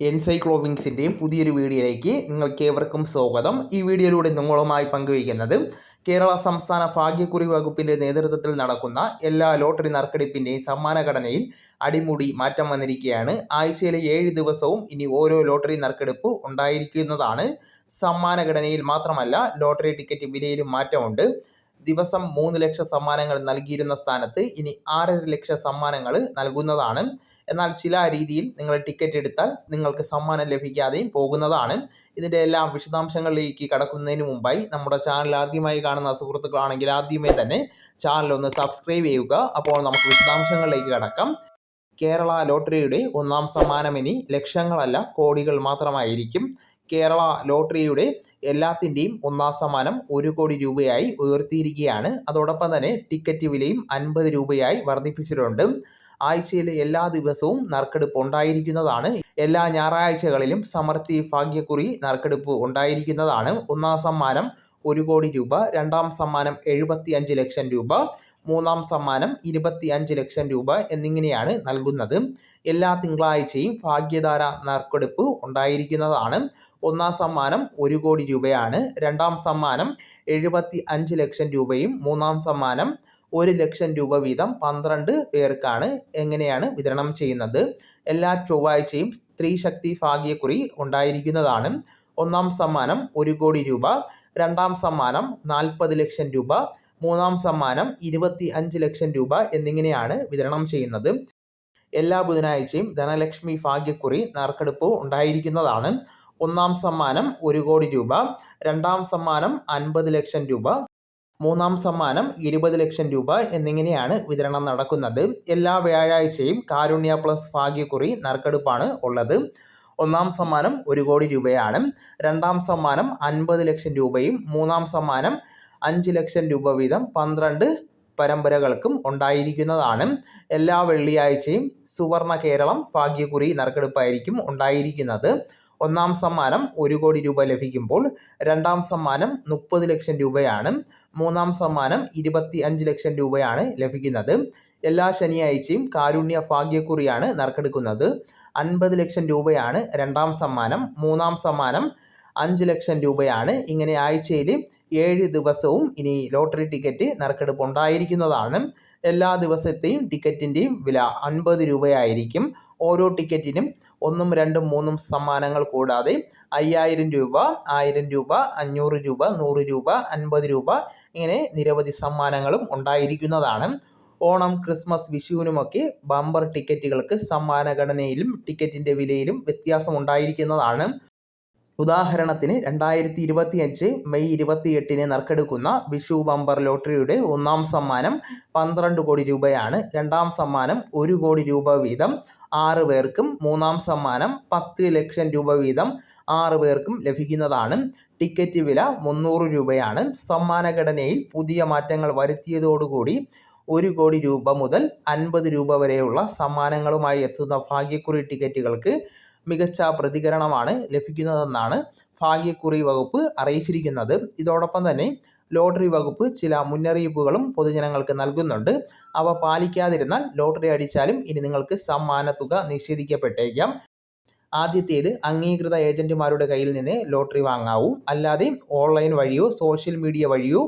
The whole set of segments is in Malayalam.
എൻസൈക്ലോവിങ്സിന്റെ പുതിയൊരു വീഡിയോയിലേക്ക് നിങ്ങൾക്ക് ഏവർക്കും സ്വാഗതം. ഈ വീഡിയോയിലൂടെ നിങ്ങളുമായി പങ്കുവയ്ക്കുന്നത് കേരള സംസ്ഥാന ഭാഗ്യക്കുറി വകുപ്പിന്റെ നേതൃത്വത്തിൽ നടക്കുന്ന എല്ലാ ലോട്ടറി നറുക്കെടുപ്പിന്റെയും സമ്മാനഘടനയിൽ അടിമുടി മാറ്റം വന്നിരിക്കുകയാണ്. ആഴ്ചയിലെ ഏഴ് ദിവസവും ഇനി ഓരോ ലോട്ടറി നറുക്കെടുപ്പ് ഉണ്ടായിരിക്കുന്നതാണ്. സമ്മാനഘടനയിൽ മാത്രമല്ല ലോട്ടറി ടിക്കറ്റ് വിലയിലും മാറ്റമുണ്ട്. ദിവസം മൂന്ന് ലക്ഷം സമ്മാനങ്ങൾ നൽകിയിരുന്ന സ്ഥാനത്ത് ഇനി ആറര ലക്ഷം സമ്മാനങ്ങൾ നൽകുന്നതാണ്. എന്നാൽ ചില രീതിയിൽ നിങ്ങൾ ടിക്കറ്റ് എടുത്താൽ നിങ്ങൾക്ക് സമ്മാനം ലഭിക്കാതെയും പോകുന്നതാണ്. ഇതിന്റെ എല്ലാം വിശദാംശങ്ങളിലേക്ക് കടക്കുന്നതിന് മുമ്പായി നമ്മുടെ ചാനൽ ആദ്യമായി കാണുന്ന സുഹൃത്തുക്കളാണെങ്കിൽ ആദ്യമേ തന്നെ ചാനൽ ഒന്ന് സബ്സ്ക്രൈബ് ചെയ്യുക. അപ്പോൾ നമുക്ക് വിശദാംശങ്ങളിലേക്ക് കടക്കാം. കേരള ലോട്ടറിയുടെ ഒന്നാം സമ്മാനം ഇനി ലക്ഷങ്ങളല്ല കോടികൾ മാത്രമായിരിക്കും. കേരള ലോട്ടറിയുടെ എല്ലാത്തിന്റെയും ഒന്നാം സമ്മാനം ഒരു കോടി രൂപയായി ഉയർത്തിയിരിക്കുകയാണ്. അതോടൊപ്പം തന്നെ ടിക്കറ്റ് വിലയും അൻപത് രൂപയായി വർദ്ധിപ്പിച്ചിട്ടുണ്ട്. ആഴ്ചയിലെ എല്ലാ ദിവസവും നറുക്കെടുപ്പ് ഉണ്ടായിരിക്കുന്നതാണ്. എല്ലാ ഞായറാഴ്ചകളിലും സമർത്ഥി ഭാഗ്യക്കുറി നറുക്കെടുപ്പ് ഉണ്ടായിരിക്കുന്നതാണ്. ഒന്നാം സമ്മാനം ഒരു കോടി രൂപ രണ്ടാം സമ്മാനം എഴുപത്തി അഞ്ച് ലക്ഷം രൂപ മൂന്നാം സമ്മാനം ഇരുപത്തി അഞ്ച് ലക്ഷം രൂപ എന്നിങ്ങനെയാണ് നൽകുന്നത്. എല്ലാ തിങ്കളാഴ്ചയും ഭാഗ്യധാര നറുക്കെടുപ്പ് ഉണ്ടായിരിക്കുന്നതാണ്. ഒന്നാം സമ്മാനം ഒരു കോടി രൂപയാണ്. രണ്ടാം സമ്മാനം എഴുപത്തി അഞ്ച് ലക്ഷം രൂപയും മൂന്നാം സമ്മാനം ഒരു ലക്ഷം രൂപ വീതം പന്ത്രണ്ട് പേർക്കാണ് എങ്ങനെയാണ് വിതരണം ചെയ്യുന്നത്? എല്ലാ ചൊവ്വാഴ്ചയും സ്ത്രീ ശക്തി ഭാഗ്യക്കുറി ഉണ്ടായിരിക്കുന്നതാണ്. ഒന്നാം സമ്മാനം ഒരു കോടി രൂപ രണ്ടാം സമ്മാനം നാൽപ്പത് ലക്ഷം രൂപ മൂന്നാം സമ്മാനം ഇരുപത്തി അഞ്ച് ലക്ഷം രൂപ എന്നിങ്ങനെയാണ് വിതരണം ചെയ്യുന്നത്. എല്ലാ ബുധനാഴ്ചയും ധനലക്ഷ്മി ഭാഗ്യക്കുറി നറുക്കെടുപ്പ് ഉണ്ടായിരിക്കുന്നതാണ്. ഒന്നാം സമ്മാനം ഒരു കോടി രൂപ രണ്ടാം സമ്മാനം അൻപത് ലക്ഷം രൂപ മൂന്നാം സമ്മാനം ഇരുപത് ലക്ഷം രൂപ എന്നിങ്ങനെയാണ് വിതരണം നടക്കുന്നത്. എല്ലാ വ്യാഴാഴ്ചയും കാരുണ്യ പ്ലസ് ഭാഗ്യക്കുറി നറുക്കെടുപ്പാണ് ഉള്ളത്. ഒന്നാം സമ്മാനം ഒരു കോടി രൂപയാണ്. രണ്ടാം സമ്മാനം അൻപത് ലക്ഷം രൂപയും മൂന്നാം സമ്മാനം അഞ്ച് ലക്ഷം രൂപ വീതം പന്ത്രണ്ട് പരമ്പരകൾക്കും ഉണ്ടായിരിക്കുന്നതാണ്. എല്ലാ വെള്ളിയാഴ്ചയും സുവർണ കേരളം ഭാഗ്യക്കുറി നറുക്കെടുപ്പായിരിക്കും ഉണ്ടായിരിക്കുന്നത്. ഒന്നാം സമ്മാനം ഒരു കോടി രൂപ ലഭിക്കുമ്പോൾ രണ്ടാം സമ്മാനം മുപ്പത് ലക്ഷം രൂപയാണ്. മൂന്നാം സമ്മാനം ഇരുപത്തി അഞ്ച് ലക്ഷം രൂപയാണ് ലഭിക്കുന്നത്. എല്ലാ ശനിയാഴ്ചയും കാരുണ്യ ഭാഗ്യക്കുറിയാണ് നറുക്കെടുക്കുന്നത്. അൻപത് ലക്ഷം രൂപയാണ് രണ്ടാം സമ്മാനം. മൂന്നാം സമ്മാനം അഞ്ച് ലക്ഷം രൂപയാണ് ഇങ്ങനെ ആഴ്ചയിൽ ഏഴ് ദിവസവും ഇനി ലോട്ടറി ടിക്കറ്റ് നറുക്കെടുപ്പ് ഉണ്ടായിരിക്കുന്നതാണ്. എല്ലാ ദിവസത്തെയും ടിക്കറ്റിന്റെയും വില അൻപത് രൂപയായിരിക്കും. ഓരോ ടിക്കറ്റിനും ഒന്നും രണ്ടും മൂന്നും സമ്മാനങ്ങൾ കൂടാതെ അയ്യായിരം രൂപ ആയിരം രൂപ അഞ്ഞൂറ് രൂപ നൂറ് രൂപ അൻപത് രൂപ ഇങ്ങനെ നിരവധി സമ്മാനങ്ങളും ഉണ്ടായിരിക്കുന്നതാണ്. ഓണം ക്രിസ്മസ് വിഷുവിനുമൊക്കെ ബമ്പർ ടിക്കറ്റുകൾക്ക് സമ്മാനഘടനയിലും ടിക്കറ്റിന്റെ വിലയിലും വ്യത്യാസം ഉണ്ടായിരിക്കുന്നതാണ് ഉദാഹരണത്തിന് രണ്ടായിരത്തി ഇരുപത്തി അഞ്ച് മെയ് ഇരുപത്തി എട്ടിന് നറുക്കെടുക്കുന്ന വിഷു ബമ്പർ ലോട്ടറിയുടെ ഒന്നാം സമ്മാനം പന്ത്രണ്ട് കോടി രൂപയാണ്. രണ്ടാം സമ്മാനം ഒരു കോടി രൂപ വീതം ആറ് പേർക്കും മൂന്നാം സമ്മാനം പത്ത് ലക്ഷം രൂപ വീതം ആറ് പേർക്കും ലഭിക്കുന്നതാണ്. ടിക്കറ്റ് വില മുന്നൂറ് രൂപയാണ്. സമ്മാനഘടനയിൽ പുതിയ മാറ്റങ്ങൾ വരുത്തിയതോടുകൂടി ഒരു കോടി രൂപ മുതൽ അൻപത് രൂപ വരെയുള്ള സമ്മാനങ്ങളുമായി എത്തുന്ന ഭാഗ്യക്കുറി ടിക്കറ്റുകൾക്ക് മികച്ച പ്രതികരണമാണ് ലഭിക്കുന്നതെന്നാണ് ഭാഗ്യക്കുറി വകുപ്പ് അറിയിച്ചിരിക്കുന്നത്. ഇതോടൊപ്പം തന്നെ ലോട്ടറി വകുപ്പ് ചില മുന്നറിയിപ്പുകളും പൊതുജനങ്ങൾക്ക് നൽകുന്നുണ്ട്. അവ പാലിക്കാതിരുന്നാൽ ലോട്ടറി അടിച്ചാലും ഇനി നിങ്ങൾക്ക് സമ്മാന തുക നിഷേധിക്കപ്പെട്ടേക്കാം. ആദ്യത്തേത് അംഗീകൃത ഏജന്റുമാരുടെ കയ്യിൽ നിന്ന് ലോട്ടറി വാങ്ങാവൂ. അല്ലാതെ ഓൺലൈൻ വഴിയോ സോഷ്യൽ മീഡിയ വഴിയോ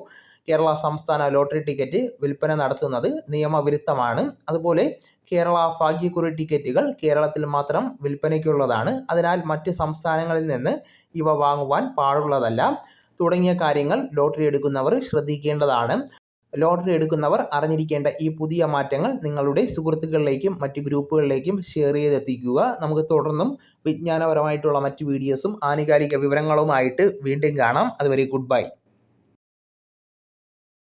കേരള സംസ്ഥാന ലോട്ടറി ടിക്കറ്റ് വിൽപ്പന നടത്തുന്നത് നിയമവിരുദ്ധമാണ്. അതുപോലെ കേരള ഭാഗ്യക്കുറി ടിക്കറ്റുകൾ കേരളത്തിൽ മാത്രം വിൽപ്പനയ്ക്കുള്ളതാണ്. അതിനാൽ മറ്റ് സംസ്ഥാനങ്ങളിൽ നിന്ന് ഇവ വാങ്ങുവാൻ പാടുള്ളതല്ല. തുടങ്ങിയ കാര്യങ്ങൾ ലോട്ടറി എടുക്കുന്നവർ ശ്രദ്ധിക്കേണ്ടതാണ്. ലോട്ടറി എടുക്കുന്നവർ അറിഞ്ഞിരിക്കേണ്ട ഈ പുതിയ മാറ്റങ്ങൾ നിങ്ങളുടെ സുഹൃത്തുക്കളിലേക്കും മറ്റ് ഗ്രൂപ്പുകളിലേക്കും ഷെയർ ചെയ്തെത്തിക്കുക. നമുക്ക് തുടർന്നും വിജ്ഞാനപരമായിട്ടുള്ള മറ്റ് വീഡിയോസും ആനുകാലിക വിവരങ്ങളുമായിട്ട് വീണ്ടും കാണാം. അതുവരെ ഗുഡ് ബൈ.